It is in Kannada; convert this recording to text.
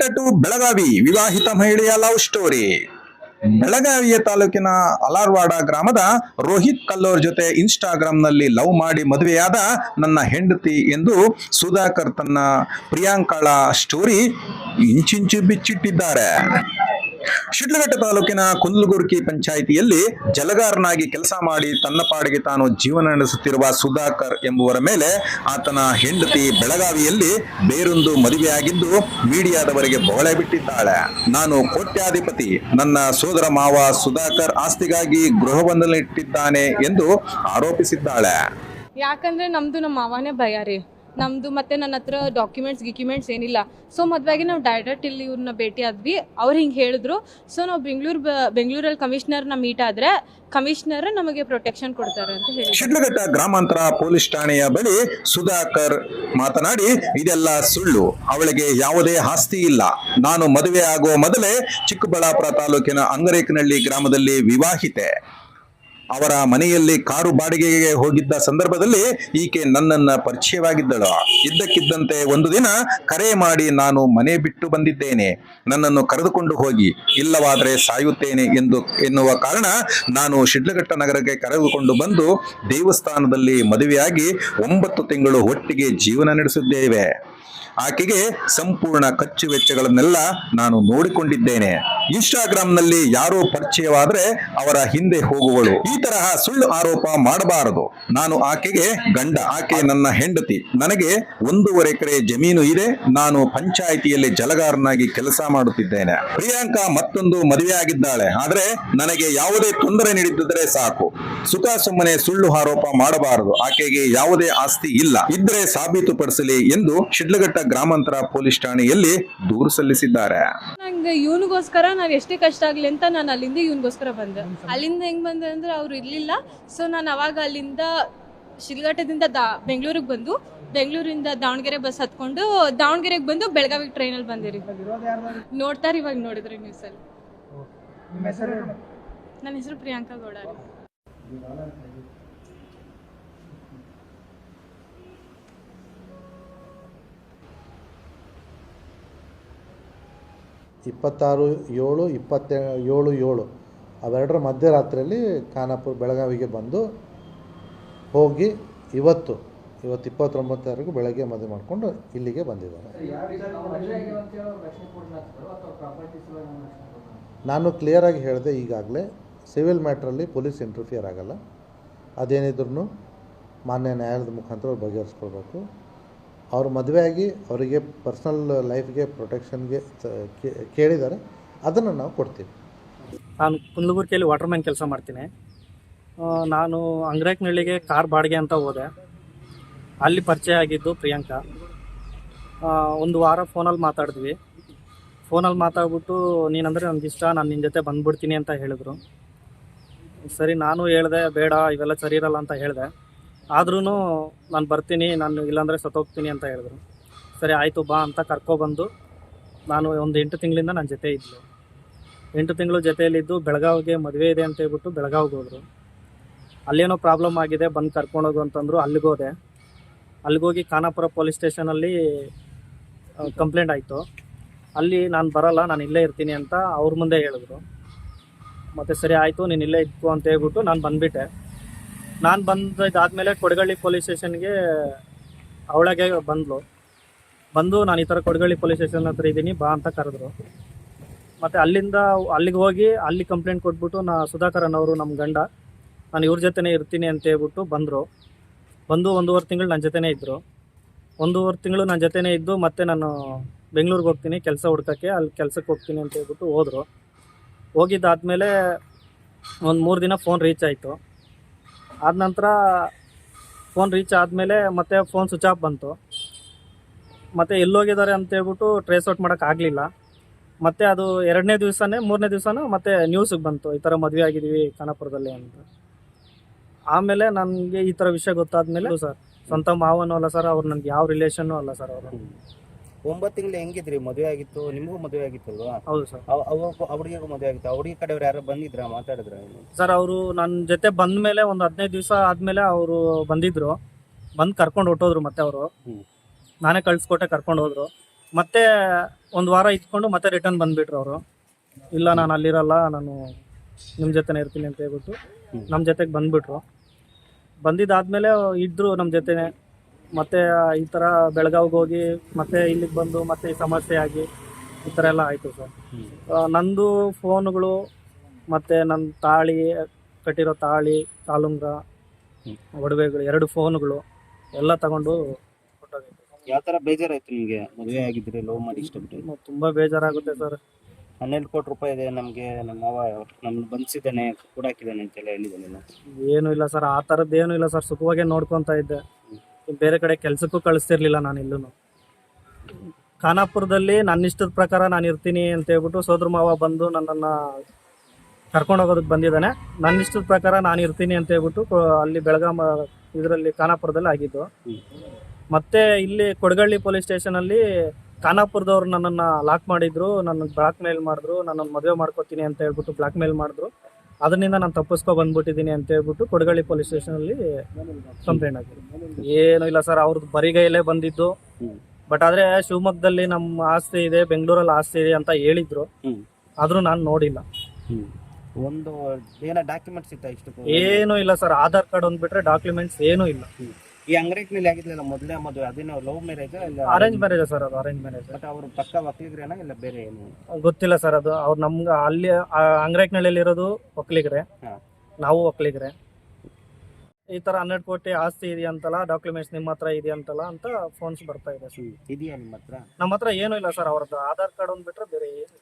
ಟು ಬೆಳಗಾವಿ ವಿವಾಹಿತ ಮಹಿಳೆಯ ಲವ್ ಸ್ಟೋರಿ. ಬೆಳಗಾವಿಯ ತಾಲೂಕಿನ ಅಲಾರ್ವಾಡ ಗ್ರಾಮದ ರೋಹಿತ್ ಕಲ್ಲೋರ್ ಜೊತೆ ಇನ್ಸ್ಟಾಗ್ರಾಮ್ನಲ್ಲಿ ಲವ್ ಮಾಡಿ ಮದುವೆಯಾದ ನನ್ನ ಹೆಂಡತಿ ಎಂದು ಸುಧಾಕರ್ ತನ್ನ ಪ್ರಿಯಾಂಕಳ ಸ್ಟೋರಿ ಇಂಚಿಂಚು ಬಿಚ್ಚಿಟ್ಟಿದ್ದಾರೆ. ಶಿಡ್ಲಘಟ್ಟ ತಾಲೂಕಿನ ಕುಂದಲಗುರ್ಕಿ ಪಂಚಾಯಿತಿಯಲ್ಲಿ ಜಲಗಾರನಾಗಿ ಕೆಲಸ ಮಾಡಿ ತನ್ನ ಪಾಡಿಗೆ ತಾನು ಜೀವನ ನಡೆಸುತ್ತಿರುವ ಸುಧಾಕರ್ ಎಂಬುವರ ಮೇಲೆ ಆತನ ಹೆಂಡತಿ ಬೆಳಗಾವಿಯಲ್ಲಿ ಬೇರೊಂದು ಮದುವೆಯಾಗಿದ್ದು ಮೀಡಿಯಾದವರಿಗೆ ಬೊಗಳೆ ಬಿಟ್ಟಿದ್ದಾಳೆ. ನಾನು ಕೋಟ್ಯಾಧಿಪತಿ. ನನ್ನ ಸೋದರ ಮಾವ ಸುಧಾಕರ್ ಆಸ್ತಿಗಾಗಿ ಗೃಹಬಂಧನಲ್ಲಿಟ್ಟಿದ್ದಾನೆ ಎಂದು ಆರೋಪಿಸಿದ್ದಾಳೆ. ಯಾಕಂದ್ರೆ ನಮ್ದು ನಮ್ಮ ಮಾವನೇ ಭಯ ನಮ್ದು ಮತ್ತೆ ನನ್ನ ಹತ್ರ ಡಾಕ್ಯುಮೆಂಟ್ಸ್ ಗಿಕ್ಯುಮೆಂಟ್ಸ್ ಏನಿಲ್ಲ. ಸೊ ಮದುವೆಗೆ ನಾವು ಡೈರೆಕ್ಟ್ ಇಲ್ಲಿ ಇವ್ರನ್ನ ಭೇಟಿ ಆದ್ವಿ. ಅವ್ರು ಹಿಂಗೆ ಹೇಳಿದ್ರು. ಸೊ ನಾವು ಬೆಂಗಳೂರು ಬೆಂಗಳೂರಲ್ಲಿ ಕಮಿಷನರ್ನ ಮೀಟ್ ಆದ್ರೆ ಕಮಿಷನರ್ ನಮಗೆ ಪ್ರೊಟೆಕ್ಷನ್ ಕೊಡ್ತಾರೆ ಅಂತ ಹೇಳಿ ಶಿಡ್ಲಘಟ್ಟ ಗ್ರಾಮಾಂತರ ಪೊಲೀಸ್ ಠಾಣೆಯ ಬಳಿ ಸುಧಾಕರ್ ಮಾತನಾಡಿ, ಇದೆಲ್ಲ ಸುಳ್ಳು. ಅವಳಿಗೆ ಯಾವುದೇ ಆಸ್ತಿ ಇಲ್ಲ. ನಾನು ಮದುವೆ ಆಗುವ ಮೊದಲೇ ಚಿಕ್ಕಬಳ್ಳಾಪುರ ತಾಲೂಕಿನ ಅಂಗರೇಕನಹಳ್ಳಿ ಗ್ರಾಮದಲ್ಲಿ ವಿವಾಹಿತೆ. ಅವರ ಮನೆಯಲ್ಲಿ ಕಾರು ಬಾಡಿಗೆಗೆ ಹೋಗಿದ್ದ ಸಂದರ್ಭದಲ್ಲಿ ಈಕೆ ನನ್ನನ್ನ ಪರಿಚಯವಾಗಿದ್ದಳು. ಇದ್ದಕ್ಕಿದ್ದಂತೆ ಒಂದು ದಿನ ಕರೆ ಮಾಡಿ ನಾನು ಮನೆ ಬಿಟ್ಟು ಬಂದಿದ್ದೇನೆ. ನನ್ನನ್ನು ಕರೆದುಕೊಂಡು ಹೋಗಿ, ಇಲ್ಲವಾದರೆ ಸಾಯುತ್ತೇನೆ ಎಂದು ಎನ್ನುವ ಕಾರಣ ನಾನು ಶಿಡ್ಲಘಟ್ಟ ನಗರಕ್ಕೆ ಕರೆದುಕೊಂಡು ಬಂದು ದೇವಸ್ಥಾನದಲ್ಲಿ ಮದುವೆಯಾಗಿ ಒಂಬತ್ತು ತಿಂಗಳು ಒಟ್ಟಿಗೆ ಜೀವನ ನಡೆಸಿದ್ದೇವೆ. ಆಕೆಗೆ ಸಂಪೂರ್ಣ ಖರ್ಚು ವೆಚ್ಚಗಳನ್ನೆಲ್ಲ ನಾನು ನೋಡಿಕೊಂಡಿದ್ದೇನೆ. ಇನ್ಸ್ಟಾಗ್ರಾಮ್ನಲ್ಲಿ ಯಾರೋ ಪರಿಚಯವಾದರೆ ಅವರ ಹಿಂದೆ ಹೋಗುವಳು. ತರಹ ಸುಳ್ಳು ಆರೋಪ ಮಾಡಬಾರದು. ನಾನು ಆಕೆಗೆ ಗಂಡ, ಆಕೆ ನನ್ನ ಹೆಂಡತಿ. ನನಗೆ ಒಂದೂವರೆ ಎಕರೆ ಜಮೀನು ಇದೆ. ನಾನು ಪಂಚಾಯಿತಿಯಲ್ಲಿ ಜಲಗಾರನಾಗಿ ಕೆಲಸ ಮಾಡುತ್ತಿದ್ದೇನೆ. ಪ್ರಿಯಾಂಕಾ ಮತ್ತೊಂದು ಮದುವೆಯಾಗಿದ್ದಾಳೆ. ಆದ್ರೆ ನನಗೆ ಯಾವುದೇ ತೊಂದರೆ ನೀಡಿದ್ದರೆ ಸಾಕು. ಸುಖ ಸುಮ್ಮನೆ ಸುಳ್ಳು ಆರೋಪ ಮಾಡಬಾರದು. ಆಕೆಗೆ ಯಾವುದೇ ಆಸ್ತಿ ಇಲ್ಲ. ಇದ್ರೆ ಸಾಬೀತುಪಡಿಸಲಿ ಎಂದು ಶಿಡ್ಲಘಟ್ಟ ಗ್ರಾಮಾಂತರ ಪೊಲೀಸ್ ಠಾಣೆಯಲ್ಲಿ ದೂರು ಸಲ್ಲಿಸಿದ್ದಾರೆ. ನಂಗೆ ಇವನಿಗೋಸ್ಕರ ನಾನು ಎಷ್ಟೇ ಕಷ್ಟ ಆಗ್ಲಿ ಅಂತ ನಾನು ಅಲ್ಲಿಂದ ಇವನಿಗೋಸ್ಕರ ಬಂದೆ. ಅಲ್ಲಿಂದ ಹೆಂಗ್ ಬಂದೆ ಅಂದ್ರೆ ಅವ್ರು ಇರಲಿಲ್ಲ. ಸೊ ನಾನು ಅವಾಗ ಅಲ್ಲಿಂದ ಶಿಲ್ಘಟ್ಟದಿಂದ ದಾ ಬೆಂಗಳೂರಿಗೆ ಬಂದು ಬೆಂಗಳೂರಿಂದ ದಾವಣಗೆರೆ ಬಸ್ ಹತ್ಕೊಂಡು ದಾವಣಗೆರೆಗೆ ಬಂದು ಬೆಳಗಾವಿಗೆ ಟ್ರೈನಲ್ಲಿ ಬಂದಿರಿ. ನೋಡ್ತಾರೆ ಇವಾಗ ನೋಡಿದ್ರಿ ನ್ಯೂಸಲ್ಲಿ ನನ್ನ ಹೆಸರು ಪ್ರಿಯಾಂಕಾ ಗೌಡ ರೀ. ಇಪ್ಪತ್ತಾರು ಏಳು ಇಪ್ಪತ್ತೇಳು ಏಳು. ಅವೆರಡರ ಮಧ್ಯರಾತ್ರಿಯಲ್ಲಿ ಖಾನಾಪುರ ಬೆಳಗಾವಿಗೆ ಬಂದು ಹೋಗಿ ಇವತ್ತು ಇವತ್ತು ಇಪ್ಪತ್ತೊಂಬತ್ತರವರೆಗೂ ಬೆಳಗ್ಗೆ ಮದುವೆ ಮಾಡಿಕೊಂಡು ಇಲ್ಲಿಗೆ ಬಂದಿದ್ದಾರೆ. ನಾನು ಕ್ಲಿಯರಾಗಿ ಹೇಳಿದೆ ಈಗಾಗಲೇ ಸಿವಿಲ್ ಮ್ಯಾಟ್ರಲ್ಲಿ ಪೊಲೀಸ್ ಇಂಟರ್ಫಿಯರ್ ಆಗಲ್ಲ. ಅದೇನಿದ್ರು ಮಾನ್ಯ ನ್ಯಾಯಾಲಯದ ಮುಖಾಂತರ ಅವ್ರು ಬಗೆಹರಿಸ್ಕೊಳ್ಬೇಕು. ಅವ್ರು ಮದುವೆಯಾಗಿ ಅವರಿಗೆ ಪರ್ಸ್ನಲ್ ಲೈಫ್ಗೆ ಪ್ರೊಟೆಕ್ಷನ್ಗೆ ಕೇಳಿದ್ದಾರೆ. ಅದನ್ನು ನಾವು ಕೊಡ್ತೀವಿ. ನಾನು ಕುಂದಲಗುರ್ಕಿಯಲ್ಲಿ ವಾಟರ್ ಮ್ಯಾನ್ ಕೆಲಸ ಮಾಡ್ತೀನಿ. ನಾನು ಅಂಗ್ರೇಕ್ನಳ್ಳಿಗೆ ಕಾರ್ ಬಾಡಿಗೆ ಅಂತ ಹೋದೆ. ಅಲ್ಲಿ ಪರಿಚಯ ಆಗಿದ್ದು ಪ್ರಿಯಾಂಕಾ. ಒಂದು ವಾರ ಫೋನಲ್ಲಿ ಮಾತಾಡಿದ್ವಿ. ಫೋನಲ್ಲಿ ಮಾತಾಡ್ಬಿಟ್ಟು, ನೀನಂದರೆ ಇಷ್ಟ, ನಾನು ನಿನ್ನ ಜೊತೆ ಬಂದುಬಿಡ್ತೀನಿ ಅಂತ ಹೇಳಿದ್ರು. ಸರಿ, ನಾನು ಹೇಳಿದೆ, ಬೇಡ, ಇವೆಲ್ಲ ಸರಿ ಇರಲ್ಲ ಅಂತ ಹೇಳಿದೆ. ಆದ್ರೂ ನಾನು ಬರ್ತೀನಿ, ನಾನು ಇಲ್ಲಾಂದರೆ ಸತ್ತೋಗ್ತೀನಿ ಅಂತ ಹೇಳಿದ್ರು. ಸರಿ, ಆಯಿತು, ಬಾ ಅಂತ ಕರ್ಕೊಬಂದು ನಾನು ಒಂದು ಎಂಟು ತಿಂಗಳಿಂದ ನನ್ನ ಜೊತೆ ಇದ್ಲು ಎಂಟು ತಿಂಗಳು ಜೊತೆಯಲ್ಲಿದ್ದು ಬೆಳಗಾವಿಗೆ ಮದುವೆ ಇದೆ ಅಂತ ಹೇಳ್ಬಿಟ್ಟು ಬೆಳಗಾವಿಗೆ ಹೋದರು. ಅಲ್ಲೇನೋ ಪ್ರಾಬ್ಲಮ್ ಆಗಿದೆ, ಬಂದು ಕರ್ಕೊಂಡೋಗು ಅಂತಂದರು ಅಲ್ಲಿಗೆ ಹೋದೆ. ಅಲ್ಲಿಗೋಗಿ ಖಾನಾಪುರ ಪೊಲೀಸ್ ಸ್ಟೇಷನಲ್ಲಿ ಕಂಪ್ಲೇಂಟ್ ಆಯಿತು. ಅಲ್ಲಿ ನಾನು ಬರಲ್ಲ, ನಾನು ಇಲ್ಲೇ ಇರ್ತೀನಿ ಅಂತ ಅವ್ರ ಮುಂದೆ ಹೇಳಿದ್ರು. ಮತ್ತು ಸರಿ ಆಯಿತು, ನೀನು ಇಲ್ಲೇ ಇತ್ತು ಅಂತ ಹೇಳ್ಬಿಟ್ಟು ನಾನು ಬಂದುಬಿಟ್ಟೆ. ನಾನು ಬಂದಿದ್ದಾದಮೇಲೆ ಕೊಡಗಳ್ಳಿ ಪೊಲೀಸ್ ಸ್ಟೇಷನ್ಗೆ ಅವಳಗೆ ಬಂದಳು ಬಂದು ನಾನು ಈ ಥರ ಕೊಡಗಳ್ಳಿ ಪೊಲೀಸ್ ಸ್ಟೇಷನ್ ಹತ್ರ ಇದ್ದೀನಿ, ಬಾ ಅಂತ ಕರೆದ್ರು. ಮತ್ತು ಅಲ್ಲಿಂದ ಅಲ್ಲಿಗೆ ಹೋಗಿ ಅಲ್ಲಿ ಕಂಪ್ಲೇಂಟ್ ಕೊಟ್ಬಿಟ್ಟು ನಾ ಸುಧಾಕರನ್ ಅವರು ನಮ್ಮ ಗಂಡ. ನಾನು ಇವ್ರ ಜೊತೆನೇ ಇರ್ತೀನಿ ಅಂತ ಹೇಳ್ಬಿಟ್ಟು ಬಂದರು. ಬಂದು ಒಂದೂವರೆ ತಿಂಗಳು ನನ್ನ ಜೊತೆನೇ ಇದ್ದರು ಒಂದೂವರೆ ತಿಂಗಳು ನನ್ನ ಜೊತೆನೇ ಇದ್ದು ಮತ್ತೆ ನಾನು ಬೆಂಗಳೂರಿಗೆ ಹೋಗ್ತೀನಿ ಕೆಲಸ ಹುಡ್ಕೋಕ್ಕೆ, ಅಲ್ಲಿ ಕೆಲಸಕ್ಕೆ ಹೋಗ್ತೀನಿ ಅಂತ ಹೇಳ್ಬಿಟ್ಟು ಹೋದರು. ಹೋಗಿದ್ದಾದಮೇಲೆ ಒಂದು ಮೂರು ದಿನ ಫೋನ್ ರೀಚ್ ಆಯಿತು. ಆದ ನಂತರ ಫೋನ್ ರೀಚ್ ಆದಮೇಲೆ ಮತ್ತೆ ಫೋನ್ ಸ್ವಿಚ್ ಆಫ್ ಬಂತು. ಮತ್ತು ಎಲ್ಲೋಗಿದ್ದಾರೆ ಅಂತ ಹೇಳ್ಬಿಟ್ಟು ಟ್ರೇಸ್ ಔಟ್ ಮಾಡೋಕ್ಕಾಗಲಿಲ್ಲ ಮತ್ತೆ ಅದು ಎರಡನೇ ದಿವಸನೇ ಮೂರನೇ ದಿವಸನೂ ಮತ್ತೆ ನ್ಯೂಸಿಗೆ ಬಂತು ಈ ಥರ ಮದುವೆ ಆಗಿದ್ದೀವಿ ಖಾನಾಪುರದಲ್ಲಿ ಅಂತ. ಆಮೇಲೆ ನನಗೆ ಈ ಥರ ವಿಷಯ ಗೊತ್ತಾದ್ಮೇಲೆ ಸರ್ ಸ್ವಂತ ಮಾವನೂ ಅಲ್ಲ ಸರ್ ಅವ್ರು ನನಗೆ ಯಾವ ರಿಲೇಷನ್ನು ಅಲ್ಲ ಸರ್ ಅವರು. ಒಂಬತ್ತು ತಿಂಗಳು ಹೆಂಗಿದ್ರಿ? ಮದುವೆ ಆಗಿತ್ತು ನಿಮಗೂ ಮದುವೆ ಆಗಿತ್ತಲ್ವಾ? ಹೌದು ಸರ್. ಅವ್ರಿಗೂ ಮದುವೆ ಆಗಿತ್ತು? ಅವ್ರಿಗೆ ಕಡೆಯವ್ರು ಯಾರು ಬಂದಿದ್ರ? ಮಾತಾಡಿದ್ರ? ಸರ್ ಅವರು ನನ್ನ ಜೊತೆ ಬಂದ ಮೇಲೆ ಒಂದು ಹದಿನೈದು ದಿವಸ ಆದಮೇಲೆ ಅವರು ಬಂದಿದ್ರು. ಬಂದು ಕರ್ಕೊಂಡು ಹೊಟ್ಟೋದ್ರು ಮತ್ತೆ ಅವರು. ನಾನೇ ಕಳ್ಸಿಕೊಟ್ಟೆ ಕರ್ಕೊಂಡು ಹೋದ್ರು. ಮತ್ತೆ ಒಂದು ವಾರ ಇತ್ಕೊಂಡು ಮತ್ತೆ ರಿಟರ್ನ್ ಬಂದ್ಬಿಟ್ರು ಅವರು. ಇಲ್ಲ ನಾನು ಅಲ್ಲಿರಲ್ಲ ನಾನು ನಿಮ್ಮ ಜೊತೆನೇ ಇರ್ತೀನಿ ಅಂತ ಹೇಳ್ಬಿಟ್ಟು ನಮ್ಮ ಜೊತೆಗೆ ಬಂದ್ಬಿಟ್ರು. ಬಂದಿದ್ದಾದಮೇಲೆ ಇದ್ದರು ನಮ್ಮ ಜೊತೆನೆ. ಮತ್ತೆ ಈ ಥರ ಬೆಳಗಾವಿಗೆ ಹೋಗಿ ಮತ್ತೆ ಇಲ್ಲಿಗೆ ಬಂದು ಮತ್ತೆ ಈ ಸಮಸ್ಯೆ ಆಗಿ ಈ ಥರ ಎಲ್ಲ ಆಯಿತು ಸರ್. ನಂದು ಫೋನುಗಳು ಮತ್ತು ನನ್ನ ತಾಳಿ ಕಟ್ಟಿರೋ ತಾಳಿ ತಾಲುಂಗ ಒಡವೆಗಳು ಎರಡು ಫೋನುಗಳು ಎಲ್ಲ ತಗೊಂಡು. ಯಾವ ತರ ಬೇಜಾರಾಯ್ತು ನಿಮ್ಗೆ ಮದುವೆ ಆಗಿದ್ರಿ ಲವ್ ಮಾಡಿ ಇಷ್ಟಪಟ್ಟು? ತುಂಬ ಬೇಜಾರಾಗುತ್ತೆ ಸರ್. ಹನ್ನೆರಡು ಕೋಟಿ ರೂಪಾಯಿ ಇದೆ ನಮ್ಗೆ ನಮ್ಮ ಮಾವ ನಮ್ಗೆ ಬಂಧಿಸಿದ್ದಾನೆ ಕೂಡಾಕಿದ್ದಾನೆ ಅಂತೆಲ್ಲ ಹೇಳಿದ್ದಾನೆ ಏನು ಇಲ್ಲ ಸರ್ ಆ ಥರದ್ದು ಏನು ಇಲ್ಲ ಸರ್ ಸುಖವಾಗೇ ನೋಡ್ಕೊಂತ ಇದ್ದೆ. ಬೇರೆ ಕಡೆ ಕೆಲ್ಸಕ್ಕೂ ಕಳಿಸ್ತಿರ್ಲಿಲ್ಲ ನಾನು ಇಲ್ಲೂ ಖಾನಾಪುರದಲ್ಲಿ ನನ್ನ ಇಷ್ಟದ ಪ್ರಕಾರ ನಾನು ಇರ್ತೀನಿ ಅಂತ ಹೇಳ್ಬಿಟ್ಟು ಸೋದ್ರ ಮಾವ ಬಂದು ನನ್ನನ್ನು ಕರ್ಕೊಂಡು ಹೋಗೋದಕ್ಕೆ ಬಂದಿದ್ದಾನೆ. ನನ್ನ ಇಷ್ಟದ ಪ್ರಕಾರ ನಾನು ಇರ್ತೀನಿ ಅಂತ ಹೇಳ್ಬಿಟ್ಟು ಕೊ- ಅಲ್ಲಿ ಬೆಳಗಾಂ ಇದರಲ್ಲಿ ಖಾನಾಪುರದಲ್ಲಿ ಆಗಿದ್ದು. ಮತ್ತೆ ಇಲ್ಲಿ ಕೊಡಗಳ್ಳಿ ಪೊಲೀಸ್ ಸ್ಟೇಷನಲ್ಲಿ ಖಾನಾಪುರದವ್ರು ನನ್ನನ್ನ ಲಾಕ್ ಮಾಡಿದ್ರು ನನ್ನ ಬ್ಲಾಕ್ ಮೇಲ್ ಮಾಡಿದ್ರು ನನ್ನನ್ನು ಮದುವೆ ಮಾಡ್ಕೋತೀನಿ ಅಂತ ಹೇಳ್ಬಿಟ್ಟು ಬ್ಲಾಕ್ ಮೇಲ್ ಮಾಡಿದ್ರು. ಅದರಿಂದ ನಾನು ತಪ್ಪಿಸ್ಕೊ ಬಂದ್ಬಿಟ್ಟಿದ್ದೀನಿ ಅಂತ ಹೇಳ್ಬಿಟ್ಟು ಕೊಡಗಳ್ಳಿ ಪೊಲೀಸ್ ಸ್ಟೇಷನಲ್ಲಿ ಕಂಪ್ಲೇಂಟ್ ಆಗಿದೆ ಏನು ಇಲ್ಲ ಸರ್ ಅವ್ರದ್ದು ಬರಿಗೈಲೇ ಬಂದಿದ್ದು. ಬಟ್ ಆದ್ರೆ ಶಿವಮೊಗ್ಗದಲ್ಲಿ ನಮ್ಮ ಆಸ್ತಿ ಇದೆ ಬೆಂಗಳೂರಲ್ಲಿ ಆಸ್ತಿ ಇದೆ ಅಂತ ಹೇಳಿದ್ರು. ಆದ್ರೂ ನಾನು ನೋಡಿಲ್ಲ. ಒಂದು ಏನೋ ಡಾಕ್ಯುಮೆಂಟ್ಸ್ ಇತ್ತ ಇಷ್ಟು? ಏನೂ ಇಲ್ಲ ಸರ್ ಆಧಾರ್ ಕಾರ್ಡ್ ಒಂದು ಬಿಟ್ರೆ ಡಾಕ್ಯುಮೆಂಟ್ಸ್ ಏನೂ ಇಲ್ಲ. ಈ ಅಂಗಡಿನಲ್ಲಿ ಆಗಿದ್ಲಲ್ಲ ಮೊದಲೇ ಮದುವೆ ಅದೇನೋ ಲವ್ ಮ್ಯಾರೇಜ್ ಇಲ್ಲ ಅರೇಂಜ್ ಮ್ಯಾರೇಜ್ ಸರ್ ಅದು ಅರೇಂಜ್ ಮ್ಯಾರೇಜ್ ಬಟ್ ಅವರು ಪಕ್ಕ ಒಕ್ಕಲಿಗರೇನ ಇಲ್ಲ ಬೇರೆ ಏನು? ಗೊತ್ತಿಲ್ಲ ಸರ್ ಅದು. ಅವ್ರು ನಮ್ಗೆ ಅಲ್ಲಿ ಅಂಗ್ರೇಕ್ನಳ್ಳಿಯಲ್ಲಿ ಇರೋದು ಒಕ್ಕಲಿಗರೆ ಹಾ. ನಾವು ಒಕ್ಕಲಿಗರೆ ಈ ತರ ಹನ್ನೆರಡು ಕೋಟಿ ಆಸ್ತಿ ಇದೆಯಂತಲ್ಲ ಡಾಕ್ಯುಮೆಂಟ್ಸ್ ನಿಮ್ಮ ಹತ್ರ ಇದೆಯಂತಲ್ಲ ಅಂತ ಫೋನ್ಸ್ ಬರ್ತಾ ಇದೆ ಸರ್. ಇದೆಯಾ ನಿಮ್ಮ ಹತ್ರ? ನಮ್ಮ ಹತ್ರ ಏನೂ ಇಲ್ಲ ಸರ್ ಅವ್ರದ್ದು. ಆಧಾರ್ ಕಾರ್ಡ್ ಒಂದು ಬಿಟ್ರೆ ಬೇರೆ ಏನು